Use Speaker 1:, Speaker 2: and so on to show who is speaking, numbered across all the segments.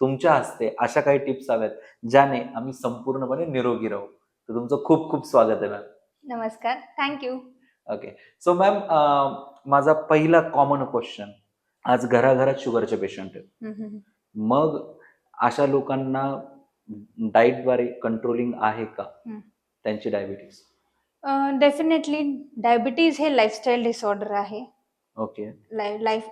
Speaker 1: तुमच्या हस्ते अशा काही टिप्स हव्यात ज्याने आम्ही संपूर्णपणे निरोगी राहू. तर तुमचं खूप खूप स्वागत आहे मॅम
Speaker 2: नमस्कार. थँक्यू
Speaker 1: ओके सो मॅम माझा पहिला कॉमन क्वेश्चन आज घराघरात शुगरचे पेशंट आहेत. मग अशा लोकांना डाईटद्वारे कंट्रोलिंग आहे का. त्यांची डायबिटीस
Speaker 2: डेफिनेटली डायबिटीज हे लाईफस्टाईल डिसऑर्डर आहे.
Speaker 1: Okay
Speaker 2: life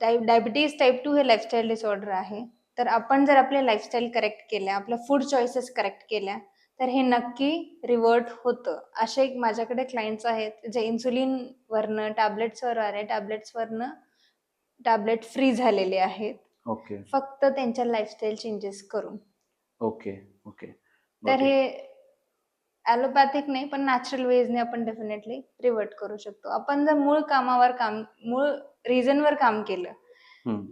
Speaker 2: diabetes type two हे लाईफस्टाईल डिसऑर्डर आहे. तर आपण जर आपले लाईफस्टाईल करेक्ट केल्या आपल्या फूड चॉईसेस करेक्ट केल्या तर हे नक्की रिवर्ट होतं. असे एक माझ्याकडे क्लायंट्स आहेत जे इन्सुलिनवरनं टॅबलेट्सवर आले टॅबलेट्सवरनं टॅबलेट फ्री झालेले आहेत.
Speaker 1: ओके
Speaker 2: फक्त त्यांच्या लाईफस्टाईल चेंजेस करून.
Speaker 1: ओके ओके
Speaker 2: तर हे ॲलोपॅथिक नाही पण नॅचरल वेजने आपण डेफिनेटली रिवर्ट करू शकतो. आपण जर मूळ कामावर काम मूळ रिझनवर काम केलं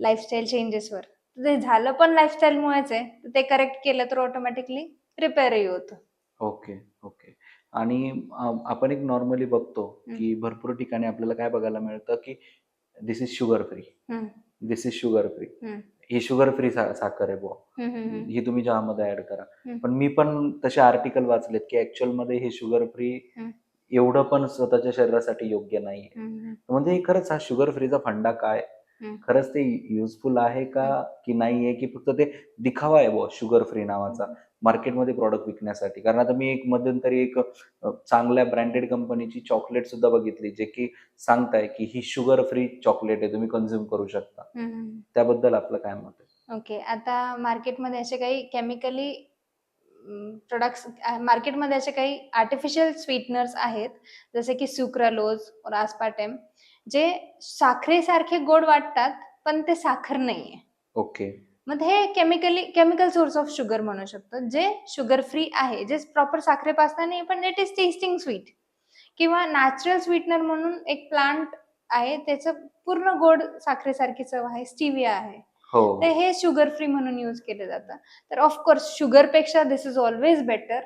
Speaker 2: लाईफस्टाईल चेंजेसवर ते झालं पण लाईफस्टाईलमुळेच आहे तर ते करेक्ट केलं तर ऑटोमॅटिकली रिपेअरही होतं
Speaker 1: ओके ओके आणि अं, आपण एक नॉर्मली बघतो. की भरपूर ठिकाणी आपल्याला काय बघायला मिळतं की दिस इज शुगर फ्री
Speaker 2: हम्म,
Speaker 1: दिस इज शुगर फ्री
Speaker 2: हम्म.
Speaker 1: ही शुगर फ्री साखर आहे बुवा
Speaker 2: हम्म, हम्म, हम्म.
Speaker 1: ही तुम्ही चहामध्ये ऍड करा
Speaker 2: हम्म.
Speaker 1: पण मी पण तसे आर्टिकल वाचलेत की ऍक्च्युअलमध्ये हे शुगर फ्री
Speaker 2: हम्म.
Speaker 1: एवढं पण स्वतःच्या शरीरासाठी योग्य नाहीये
Speaker 2: हम्म, हम्म.
Speaker 1: म्हणजे हे खरंच हा शुगर फ्रीचा फंडा काय. खरंच ते युजफुल आहे का की नाहीये की फक्त ते दिखावा आहे बुवा शुगर फ्री नावाचा. मार्केटमध्ये प्रॉडक्ट विकण्यासाठी. कारण आता मी एक मध्यंतरी एक चांगल्या ब्रँडेड कंपनीची चॉकलेट सुद्धा बघितली जे की सांगताय की ही शुगर फ्री चॉकलेट आहे तुम्ही कन्झ्युम करू शकता. त्याबद्दल आपलं काय मत आहे?
Speaker 2: ओके आता मार्केटमध्ये असे काही केमिकली प्रोडक्ट्स मार्केटमध्ये असे काही आर्टिफिशियल स्वीटनर्स आहेत जसे की सुक्रालोज और आस्पाटेम जे साखरेसारखे गोड वाटतात पण ते साखर नाहीये.
Speaker 1: ओके.
Speaker 2: मग हे chemically chemical source of sugar म्हणू शकतो जे शुगर फ्री आहे जे प्रॉपर साखरेपासून नाही पण इट इज टेस्टिंग स्वीट किंवा नॅचरल स्वीटनर म्हणून एक प्लांट आहे त्याचं पूर्ण गोड साखरेसारखी चव आहे स्टिविया आहे.
Speaker 1: हो.
Speaker 2: तर हे शुगर फ्री म्हणून युज केलं जातं. तर ऑफकोर्स शुगरपेक्षा दिस इज ऑलवेज बेटर